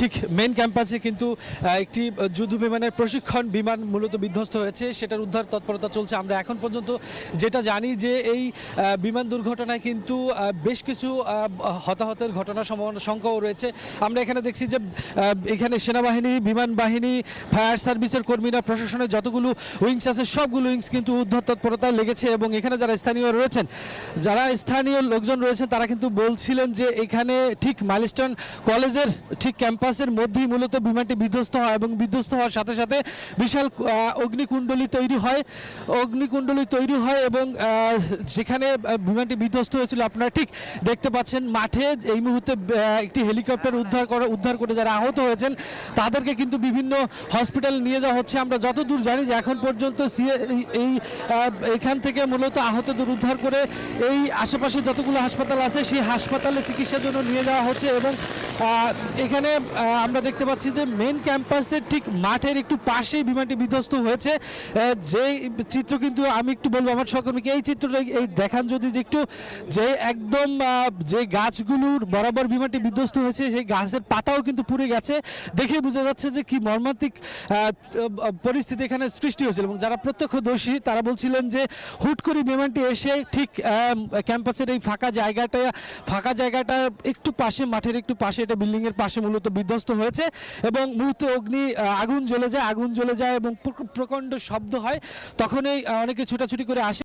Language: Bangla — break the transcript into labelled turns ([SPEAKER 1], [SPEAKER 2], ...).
[SPEAKER 1] ঠিক মেন ক্যাম্পাসে কিন্তু একটি যুদ্ধ বিমানের প্রশিক্ষণ বিমান মূলত বিধ্বস্ত হয়েছে। সেটার উদ্ধার তৎপরতা চলছে। আমরা এখন পর্যন্ত যেটা জানি যে এই বিমান দুর্ঘটনায় কিন্তু বেশ কিছু হতাহতের ঘটনা সংখ্যাও রয়েছে। আমরা এখানে দেখছি যে এখানে সেনাবাহিনী, বিমান বাহিনী, ফায়ার সার্ভিসের কর্মীরা, প্রশাসনের যতগুলো উইংস আছে, সবগুলো উইংস কিন্তু উদ্ধার তৎপরতায় লেগেছে এবং এখানে যারা স্থানীয় রয়েছেন, যারা স্থানীয় লোকজন রয়েছেন তারা কিন্তু বলছিলেন যে এখানে ঠিক মাইলস্টোন কলেজের ঠিক ক্যাম্পাসের মধ্যেই মূলত বিমানটি বিধ্বস্ত হয় এবং বিধ্বস্ত হওয়ার সাথে সাথে বিশাল অগ্নিকুণ্ডলী তৈরি হয়। অগ্নিকুণ্ডলী তৈরি হয় এবং যেখানে বিমানটি বিধ্বস্ত হয়েছিল আপনারা ঠিক দেখতে পাচ্ছেন মাঠে। এই মুহূর্তে একটি হেলিকপ্টার উদ্ধার করে উদ্ধার করে যারা আহত হয়েছেন, তাদেরকে কিন্তু বিভিন্ন হসপিটাল নিয়ে যাওয়া হচ্ছে। আমরা যতদূর জানি যে এখন পর্যন্ত এই- এখান থেকে মূলত আহতদের উদ্ধার করে এই আশেপাশে যতগুলো হাসপাতাল আছে, সেই হাসপাতালে চিকিৎসার জন্য নিয়ে যাওয়া হচ্ছে এবং এখানে আমরা দেখতে পাচ্ছি যে মেন ক্যাম্পাসের ঠিক মাঠের একটু পাশেই বিমানটি বিধ্বস্ত হয়েছে। যে চিত্র কিন্তু আমি একটু বলব আমার সহকর্মীকে, এই চিত্রটা এই দেখান যদি যে একটু, যে একদম যে গাছগুলোর বরাবর বিমানটি বিধ্বস্ত হয়েছে, সেই গাছের পাতাও কিন্তু পুড়ে গেছে। দেখে বোঝা যাচ্ছে যে কি মর্মান্তিক পরিস্থিতি এখানে সৃষ্টি হয়েছিল। এবং যারা প্রত্যক্ষদর্শী, তারা বলছিলেন যে হুট করে বিমানটি এসে ঠিক ক্যাম্পাসের এই ফাঁকা জায়গাটা ফাঁকা জায়গাটা একটু পাশে, মাঠের একটু পাশে, এটা বিল্ডিং এর পাশে মূলত বিধ্বস্ত হয়েছে এবং মুহূর্তে অগ্নি আগুন জ্বলে যায়, আগুন জ্বলে যায় এবং প্র- প্রকাণ্ড শব্দ হয়। তখনই অনেকে ছুটাছুটি করে আসে।